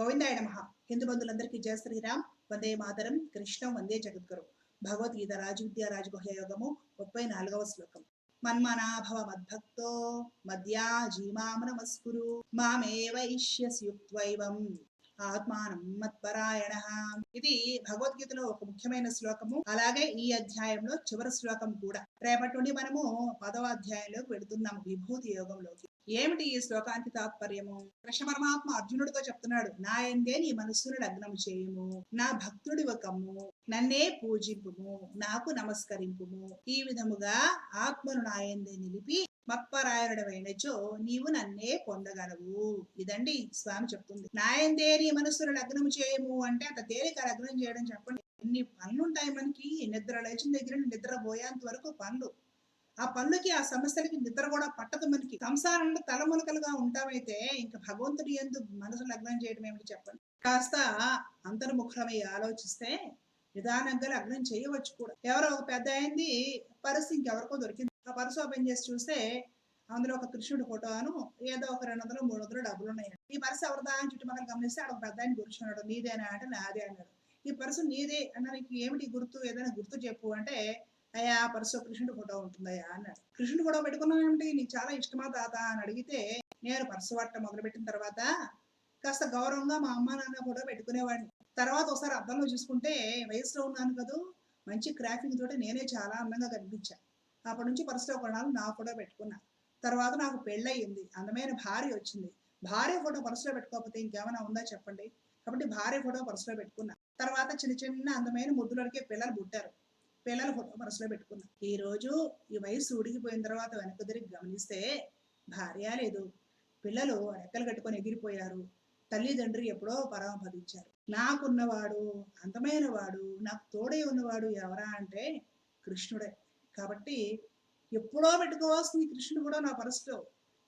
గోవిందాయ నమ. హిందూ బంధులందరికీ జయ శ్రీరామ్. వందే మాతరం. కృష్ణం. వందే జగద్గురు. భగవద్గీత రాజవిద్యా రాజగుహ్య యోగము ముప్పై నాలుగవ శ్లోకం. మన్మనాభవ మద్భక్తో మద్యా జీమాం నమస్కురు మామేవ ఆత్మానం మత్పరాయణ. ఇది భగవద్గీతలో ఒక ముఖ్యమైన శ్లోకము. అలాగే ఈ అధ్యాయంలో చివరి శ్లోకం కూడా. రేపటి నుండి మనము పదవ అధ్యాయంలోకి వెళుతున్నాము. విభూతి యోగంలోకి. ఏమిటి ఈ శ్లోకానికి తాత్పర్యము? కృష్ణ పరమాత్మ అర్జునుడితో చెప్తున్నాడు నా ఎందే నీ మనస్సును లగ్నం చేయము. నా భక్తుడి ఒకము నన్నే పూజింపుము. నాకు నమస్కరింపుము. ఈ విధముగా ఆత్మను నా ఎందే నిలిపి మత్పరాయణుడమైనచో నీవు నన్నే పొందగలవు. ఇదండి స్వామి చెప్తుంది. నాయందే నీ మనస్సును లగ్నం చేయము. అంటే అంత తేలిక లగ్నం చేయడం చెప్పండి. ఎన్ని పనులు ఉంటాయి మనకి. నిద్ర లేచిన దగ్గర నిద్ర పోయేంత వరకు పనులు. ఆ పనులకి ఆ సమస్యలకి నిద్ర కూడా పట్టదు మనకి. సంసారంలో తలములకలుగా ఉంటామైతే ఇంకా భగవంతుడి ఎందు మనసు లగ్నం చేయడం ఏమిటి చెప్పండి? కాస్త అంతర్ముఖమై ఆలోచిస్తే నిదానంగా లగ్నం చేయవచ్చు కూడా. ఎవరో ఒక పెద్ద అయింది పర్సు ఇంకెవరికో దొరికింది. ఆ పర్సు ఓపెన్ చేసి చూస్తే అందులో ఒక కృష్ణుడి ఫోటోను ఏదో ఒక రెండు వందలు మూడు వందలు డబ్బులు ఉన్నాయండి ఈ పర్సు ఎవరిదా అని చుట్టుపక్కల గమనిస్తే ఆడ ఒక పెద్ద ఆయన కూర్చున్నాడు. నీదేనా? అంటే నాదే అన్నాడు. ఈ పరుసు నీదే అన్నానికి ఏమిటి గుర్తు? ఏదైనా గుర్తు చెప్పు అంటే అయ్యా పర్సు కృష్ణుడు ఫోటో ఉంటుందయ్యా అన్నాడు. కృష్ణుడు ఫోటో పెట్టుకున్నావు ఏమిటి? నీకు చాలా ఇష్టమా తాత? అని అడిగితే నేను పర్సు పట్ట మొదలుపెట్టిన తర్వాత కాస్త గౌరవంగా మా అమ్మ నాన్న ఫోటో పెట్టుకునేవాడిని. తర్వాత ఒకసారి అద్దంలో చూసుకుంటే వయసులో ఉన్నాను కదూ మంచి క్రాఫింగ్ తోటి నేనే చాలా అందంగా కనిపించాను అప్పటి నుంచి పర్సులో కొన్నాళ్ళు నా ఫోటో పెట్టుకున్నా. తర్వాత నాకు పెళ్ళయింది. అందమైన భార్య వచ్చింది. భార్య ఫోటో పర్సులో పెట్టుకోకపోతే ఇంకేమైనా ఉందా చెప్పండి? కాబట్టి భార్య ఫోటో పర్సులో పెట్టుకున్నా. తర్వాత చిన్న చిన్న అందమైన ముద్దులకే పిల్లలు పుట్టారు. పిల్లల ఫోటో మనసులో పెట్టుకున్నాం ఈ రోజు ఈ వయసు ఉడికిపోయిన తర్వాత వెనక తిరిగి గమనిస్తే భార్య లేదు. పిల్లలు రెక్కలు కట్టుకొని ఎగిరిపోయారు. తల్లిదండ్రి ఎప్పుడో పరమపదించారు నాకున్నవాడు అందమైన వాడు నాకు తోడే ఉన్నవాడు ఎవరా అంటే కృష్ణుడే. కాబట్టి ఎప్పుడో పెట్టుకోవాల్సింది కృష్ణుడు కూడా నా పరస్లో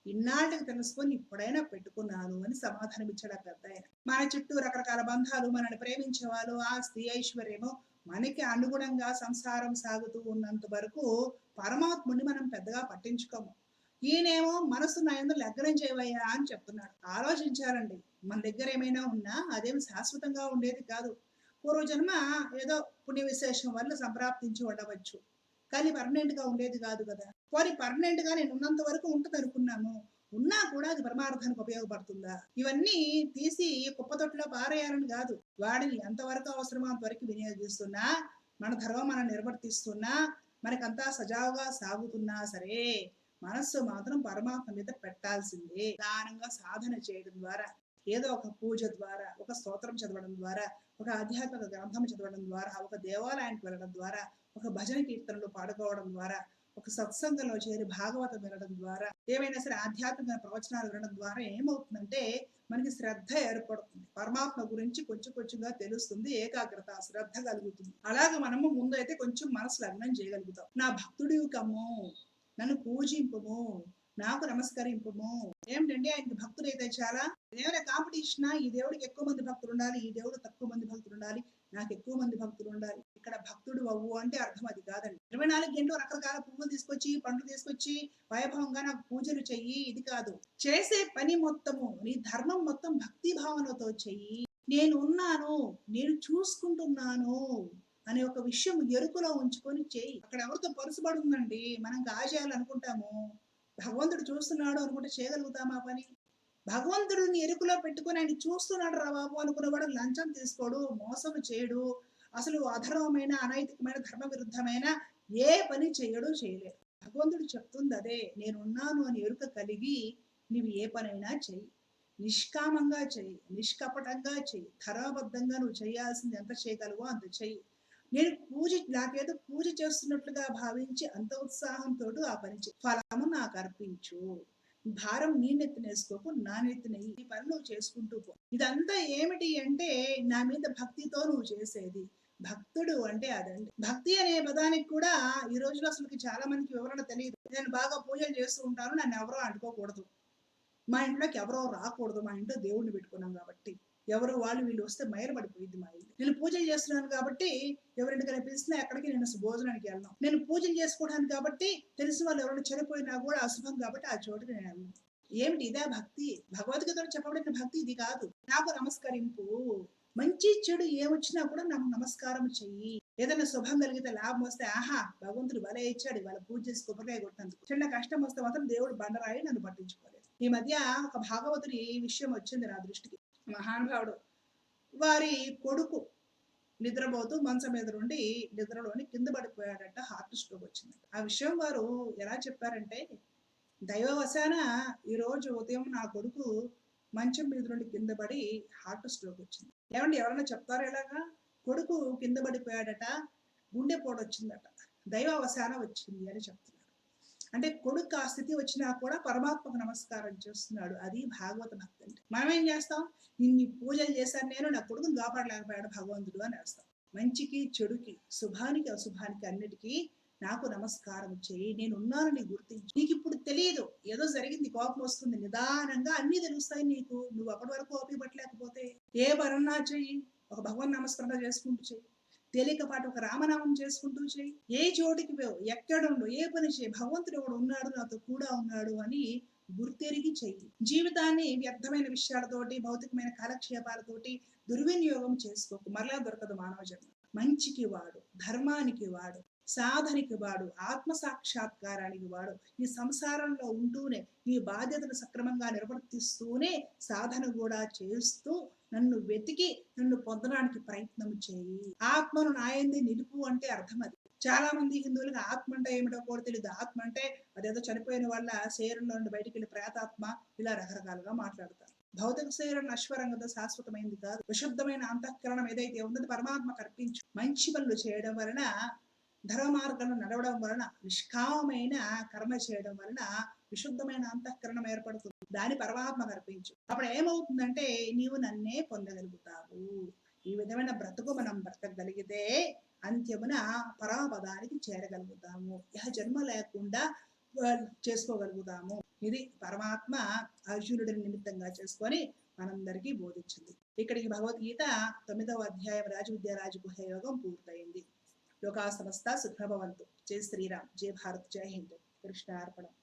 ఇన్నాళ్ళకి తెలుసుకొని ఇప్పుడైనా పెట్టుకున్నాను అని సమాధానం ఇచ్చాడు ఆ పెద్ద ఆయన. మన చుట్టూ రకరకాల బంధాలు మనల్ని ప్రేమించే వాళ్ళు ఆస్తి ఐశ్వర్యము మనకి అనుగుణంగా సంసారం సాగుతూ ఉన్నంత వరకు పరమాత్ముని మనం పెద్దగా పట్టించుకోము. ఈయనేమో మనసు నా లగ్నం చేయవయ్యా అని చెప్తున్నాడు. ఆలోచించారండి. మన దగ్గర ఏమైనా ఉన్నా అదేం శాశ్వతంగా ఉండేది కాదు. పూర్వజన్మ ఏదో పుణ్య విశేషం వల్ల సంప్రాప్తించి ఉండవచ్చు. కానీ పర్మనెంట్గా ఉండేది కాదు కదా. పోనీ పర్మనెంట్గా నేను ఉన్నంత వరకు ఉంటుంది అనుకున్నాము ఉన్నా కూడా అది పరమార్థానికి ఉపయోగపడుతుందా? ఇవన్నీ తీసి కుప్పతొట్టులో పారేయాలని కాదు. వాడిని ఎంతవరకు అవసరమో అంతవరకు వినియోగిస్తున్నా మన ధర్మం మనం నిర్వర్తిస్తున్నా మనకంతా సజావుగా సాగుతున్నా సరే మనస్సు మాత్రం పరమాత్మ మీద పెట్టాల్సిందే. దానంగా సాధన చేయడం ద్వారా ఏదో ఒక పూజ ద్వారా ఒక స్తోత్రం చదవడం ద్వారా ఒక ఆధ్యాత్మిక గ్రంథం చదవడం ద్వారా ఒక దేవాలయానికి వెళ్ళడం ద్వారా ఒక భజన కీర్తనలు పాడుకోవడం ద్వారా ఒక సత్సంగంలో చేరి భాగవతం వినడం ద్వారా ఏమైనా సరే ఆధ్యాత్మిక ప్రవచనాలు వినడం ద్వారా ఏమవుతుందంటే మనకి శ్రద్ధ ఏర్పడుతుంది. పరమాత్మ గురించి కొంచెం కొంచెంగా తెలుస్తుంది ఏకాగ్రత శ్రద్ధ కలుగుతుంది. అలాగే మనము ముందు అయితే కొంచెం మనసు లగ్నం చేయగలుగుతాం. నా భక్తుడివి కమ్ము నన్ను పూజింపుము నాకు నమస్కరింపుము. ఏమిటండి ఆయనకి భక్తులు అయితే చాలా? ఏమైనా కాంపిటీషన్ ఈ దేవుడికి ఎక్కువ మంది భక్తులు ఉండాలి ఈ దేవుడు తక్కువ మంది భక్తులు ఉండాలి నాకు ఎక్కువ మంది భక్తులు ఉండాలి. ఇక్కడ భక్తుడు అవ్వు అంటే అర్థం అది కాదండి. ఇరవై నాలుగు గంటలు రకరకాల పువ్వులు తీసుకొచ్చి పండ్లు తీసుకొచ్చి వైభవంగా నాకు పూజలు చెయ్యి ఇది కాదు. చేసే పని మొత్తము నీ ధర్మం మొత్తం భక్తి భావనతో చెయ్యి. నేను ఉన్నాను నేను చూసుకుంటున్నాను అనే ఒక విషయం ఎరుకులో ఉంచుకొని చేయి. అక్కడ ఎవరితో పరుసుబడి ఉందండి మనం కాజేయాలనుకుంటాము భగవంతుడు చూస్తున్నాడు అనుకుంటే చేయగలుగుతామా పని? భగవంతుడిని ఎరుకులో పెట్టుకొని ఆయన చూస్తున్నాడు రా బాబు అనుకున్నవాడు లంచం తీసుకోడు మోసం చేయడు అసలు అధర్మమైన అనైతికమైన ధర్మ విరుద్ధమైన ఏ పని చేయడం చేయలేదు భగవంతుడు చెప్తుంది అదే నేనున్నాను అని ఎరుక కలిగి నీవు ఏ పనైనా చెయ్యి. నిష్కామంగా చెయ్యి నిష్కపటంగా చెయ్యి ధర్మబద్ధంగా నువ్వు చేయాల్సింది ఎంత చేయగలవో అంత చెయ్యి. నేను పూజ నాకేదో పూజ చేస్తున్నట్లుగా భావించి అంత ఉత్సాహంతో ఆ పని ఫలము నాకు అర్పించు. భారం నీ నెత్తినేసుకోకు నా ఈ పని నువ్వు చేసుకుంటూ పో. ఇదంతా ఏమిటి అంటే నా మీద భక్తితో నువ్వు చేసేది. భక్తుడు అంటే అదండి. భక్తి అనే పదానికి కూడా ఈ రోజులో అసలు చాలా మందికి వివరణ తెలియదు. నేను బాగా పూజలు చేస్తూ ఉంటాను నన్ను ఎవరో అంటుకోకూడదు. మా ఇంట్లోకి ఎవరో రాకూడదు మా ఇంట్లో దేవుడిని పెట్టుకున్నాం కాబట్టి. ఎవరు వాళ్ళు వీళ్ళు వస్తే మయలుపడిపోయింది మా ఇల్లు. నేను పూజలు చేస్తున్నాను కాబట్టి ఎవరింటికైనా పిలిచినా ఎక్కడికి నేను భోజనానికి వెళ్ళను. నేను పూజలు చేసుకోవడానికి కాబట్టి తెలిసిన వాళ్ళు ఎవరైనా చనిపోయినా కూడా అశుభం కాబట్టి ఆ చోటుకి నేను వెళ్ళను. ఏమిటి ఇదే భక్తి? భగవద్గీతలో చెప్పబడిన భక్తి ఇది కాదు. నాకు నమస్కరింపు. మంచి చెడు ఏమొచ్చినా కూడా నాకు నమస్కారం చెయ్యి. ఏదైనా శుభం కలిగితే లాభం వస్తే ఆహా భగవంతుడు భలే ఇచ్చాడు వాళ్ళ పూజ చేసి కొబ్బరికాయ కొట్టినందుకు. చిన్న కష్టం వస్తే మాత్రం దేవుడు బండరాయి నన్ను పట్టించుకోలేదు. ఈ మధ్య ఒక భాగవతుడి విషయం వచ్చింది నా దృష్టికి. మహానుభావుడు. వారి కొడుకు నిద్రపోతూ మంచం మీద నుండి నిద్రలోని కింద పడిపోయాడట హార్ట్ స్ట్రోక్ వచ్చింది ఆ విషయం వారు ఎలా చెప్పారంటే దైవవశాన ఈరోజు ఉదయం నా కొడుకు మంచం మీద నుండి కింద పడి హార్ట్ స్ట్రోక్ వచ్చింది. ఏమంటే ఎవరైనా చెప్తారు ఎలాగా కొడుకు కింద పడిపోయాడట గుండెపోటు వచ్చిందట దైవ అవసానం వచ్చింది అని చెప్తున్నారు. అంటే కొడుకు ఆ స్థితి వచ్చినా కూడా పరమాత్మకు నమస్కారం చేస్తున్నాడు. అది భాగవత భక్తి అంటే మనం ఏం చేస్తాం? ఇన్ని పూజలు చేశాను నేను నా కొడుకుని కాపాడలేకపోయాడు భగవంతుడు అని అడుస్తాం మంచికి చెడుకి శుభానికి అశుభానికి అన్నిటికీ నాకు నమస్కారం చేయి. నేను ఉన్నాను నీ గుర్తించు. నీకు ఇప్పుడు తెలియదు ఏదో జరిగింది కోపం వస్తుంది. నిదానంగా అన్ని తెలుస్తాయి నీకు. నువ్వు అప్పటి వరకు ఓపిక పట్టలేకపోతే ఏ పరన్నా చెయ్యి? ఒక భగవన్ నమస్కరణ చేసుకుంటూ చెయ్యి. తేలికపాటు ఒక రామనామం చేసుకుంటూ చెయ్యి. ఏ చోటికి పోవు ఎక్కడంలో ఏ పని చేయి భగవంతుడు ఒకడు ఉన్నాడు నాతో కూడా ఉన్నాడు అని గుర్తెరిగి చెయ్యి. జీవితాన్ని వ్యర్థమైన విషయాలతోటి భౌతికమైన కాలక్షేపాలతోటి దుర్వినియోగం చేసుకోకు. మరలా దొరకదు మానవ జన్మ. మంచికి వాడు ధర్మానికి వాడు సాధనికి వాడు ఆత్మ సాక్షాత్కారానికి వాడు ఈ సంసారంలో ఉంటూనే ఈ బాధ్యతను సక్రమంగా నిర్వర్తిస్తూనే సాధన కూడా చేస్తూ నన్ను వెతికి నన్ను పొందడానికి ప్రయత్నం చేయి. ఆత్మను నాయంది నిలుపు అంటే అర్థం అది. చాలా మంది హిందువులకు ఆత్మ అంటే ఏమిటో కూడా తెలియదు ఆత్మ అంటే అదేదో చనిపోయిన వల్ల శరీరంలో నుండి బయటికి వెళ్ళి ప్రేతాత్మ ఇలా రకరకాలుగా మాట్లాడతారు. భౌతిక శరీరం నశ్వరంగత శాశ్వతమైంది కాదు. విశుద్ధమైన అంతఃకరణం ఏదైతే ఉందో పరమాత్మ కల్పించు. మంచి పనులు చేయడం వలన ధర్మ మార్గంలో నడవడం వలన నిష్కామమైన కర్మ చేయడం వలన విశుద్ధమైన అంతఃకరణం ఏర్పడుతుంది. దాని పరమాత్మ కల్పించు అప్పుడు ఏమవుతుందంటే నీవు నన్నే పొందగలుగుతావు. ఈ విధమైన బ్రతుకు మనం బ్రతకగలిగితే అంత్యమున పరమపదానికి చేరగలుగుతాము. ఇహ జన్మ లేకుండా చేసుకోగలుగుతాము. ఇది పరమాత్మ అర్జునుడి నిమిత్తంగా చేసుకొని మనందరికీ బోధించింది. ఇక్కడికి భగవద్గీత తొమ్మిదవ అధ్యాయం రాజవిద్యా రాజగుహ యోగం పూర్తయింది. లోకా సమస్త సుఖభవంతు జై శ్రీరామ్. జై భారత్. జై హింద్. కృష్ణార్పణం.